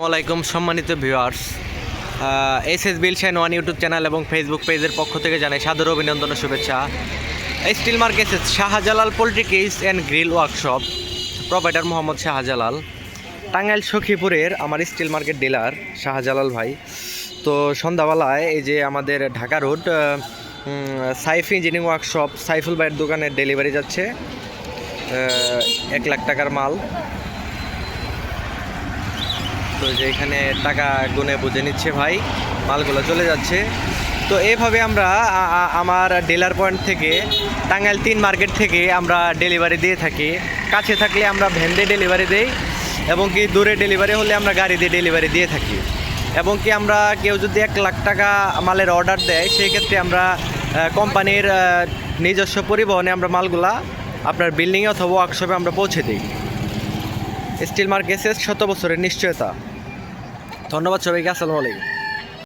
আসসালামাইকুম সম্মানিত viewers. S S বিল shine one YouTube channel এবং ফেসবুক পেজের পক্ষ থেকে জানাই সাদর অভিনন্দন ও শুভেচ্ছা। Steel market Shahjalal poultry cage and grill workshop. Provider Mohammad Shahjalal. Tangail সখীপুরের আমার স্টিল মার্কেট ডিলার শাহজালাল ভাই। তো সন্ধ্যাবেলায় এই যে আমাদের Dhaka road Saif engineering workshop, Saiful ভাইয়ের দোকানে ডেলিভারি যাচ্ছে এক লাখ টাকার মাল। তো যে এখানে টাকা গুনে বুঝে নিচ্ছে ভাই, মালগুলো চলে যাচ্ছে। তো এভাবে আমরা আমার ডিলার পয়েন্ট থেকে, টাঙ্গাইল তিন মার্কেট থেকে আমরা ডেলিভারি দিয়ে থাকি। কাছে থাকলে আমরা ভ্যান দিয়ে ডেলিভারি দিই এবং কি দূরে ডেলিভারি হলে আমরা গাড়ি দিয়ে ডেলিভারি দিয়ে থাকি। এবং কি আমরা কেউ যদি এক লাখ টাকা মালের অর্ডার দেয় সেই ক্ষেত্রে আমরা কোম্পানির নিজস্ব পরিবহনে আমরা মালগুলা আপনার বিল্ডিংয়ে অথবা ওয়ার্কশপে আমরা পৌঁছে দিই। স্টিল মার্কেসেস শত বছরের নিশ্চয়তা। ধন্যবাদ সবাইকে আসসালামু আলাইকুম।